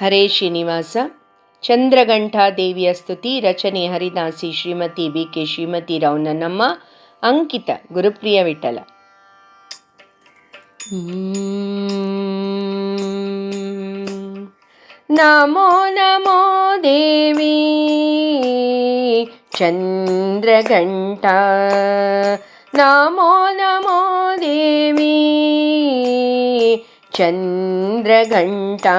ಹರೇ ಶ್ರೀನಿವಾಸ. ಚಂದ್ರಘಂಟಾದೇವಿಯ ಸ್ತುತಿ, ರಚನೆ ಹರಿದಾಸಿ ಶ್ರೀಮತಿ ಬಿ ಕೆ ಶ್ರೀಮತಿ ರಾವ್ ನನ್ನಮ್ಮ, ಅಂಕಿತ ಗುರುಪ್ರಿಯ ವಿಠಲ. ನಮೋ ನಮೋ ದೇವಿ, ಚಂದ್ರಘಂಟ. ನಮೋ ನಮೋ ದೇವಿ चन्द्रघण्टा।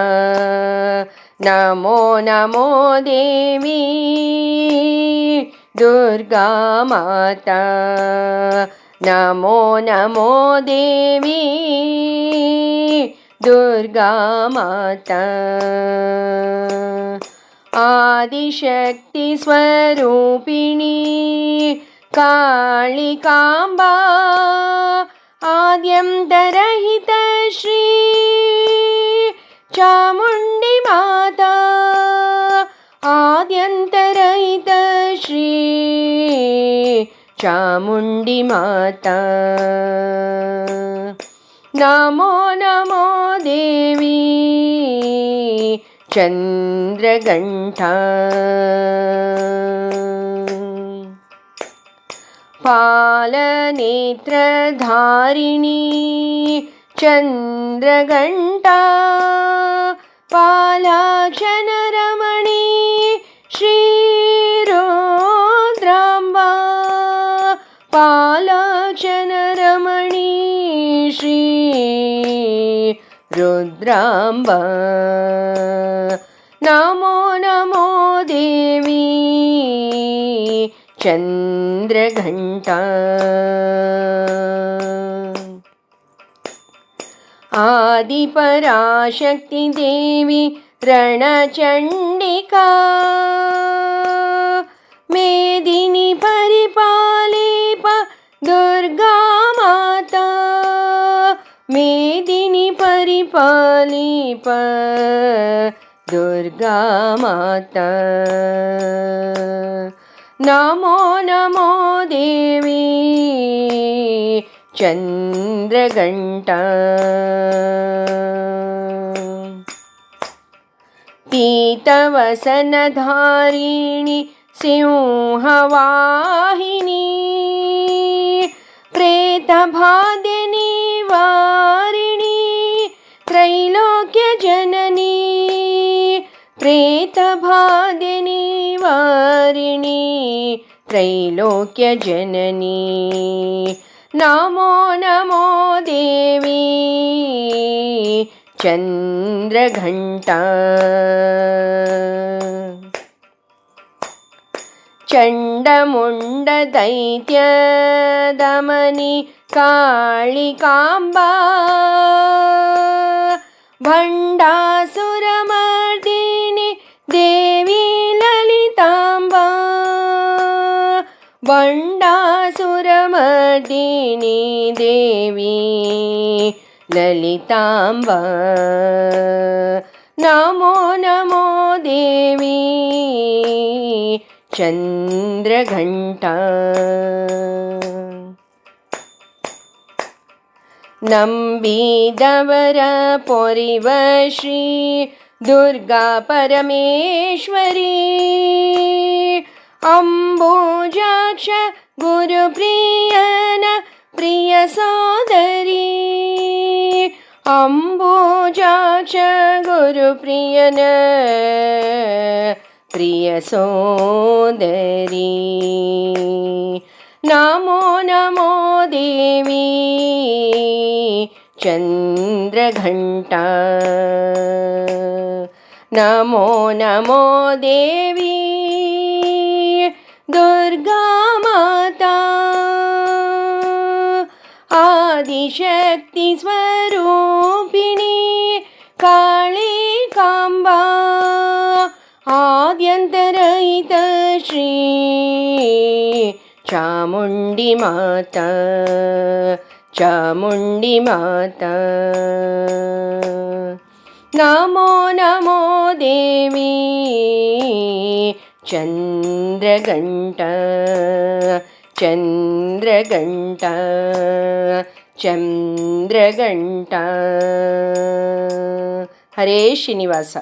नमो नमो देवी। दुर्गा माता। नमो नमो देवी। दुर्गा माता। आदिशक्तिस्वरूपिणी। कालिकाम्बा। आद्यन्तरहित श्री चामुण्डि माता आद्यन्तरहित श्री चामुण्डि माता। नमो नमो देवी चन्द्रघण्टा पालनेत्रधारिणी चन्द्रघण्टा पालाक्षनरमणी श्रीरुद्राम्बा पालाक्षनरमणी श्री रुद्राम्बा नमो नमो देवी चन्द्रघण्टा आदिपराशक्तिदेवी रणचण्डिका। मेदिनि परिपालिप दुर्गा माता। मेदिनि परिपालिप दुर्गा माता। नमो नमो देवी चन्द्रघण्टा पीतवसनधारिणि सिंहवाहिनी प्रेतभादिनी वारिणी त्रैलोक्यजननी प्रेतभादिनी वारिणी त्रैलोक्यजननी नमो नमो देवी चन्द्रघण्टा चण्डमुण्डदैत्यदमनि काळिकाम्बा भण्डासुरमर्दिनि भण्डासुरमर्दिनि देवी ललिताम्बा नमो नमो देवी चन्द्रघण्टा नम्बिदवर पोरिव श्री दुर्गा परमेश्वरी अम्बुजाक्ष गुरुप्रियन प्रियसोदरी अम्बुजाक्ष गुरुप्रियन प्रियसोदरी नमो नमो देवी चन्द्रघण्टा नमो नमो देवी दुर्गा माता आदिशक्तिस्वरूपिणी काळिकाम्बा आद्यन्तरहित श्री चामुण्डि माता। चामुण्डि माता। नमो नमो देवी చంద్రగంట చంద్రగంట చంద్రగంట. హరే శ్రీనివాస.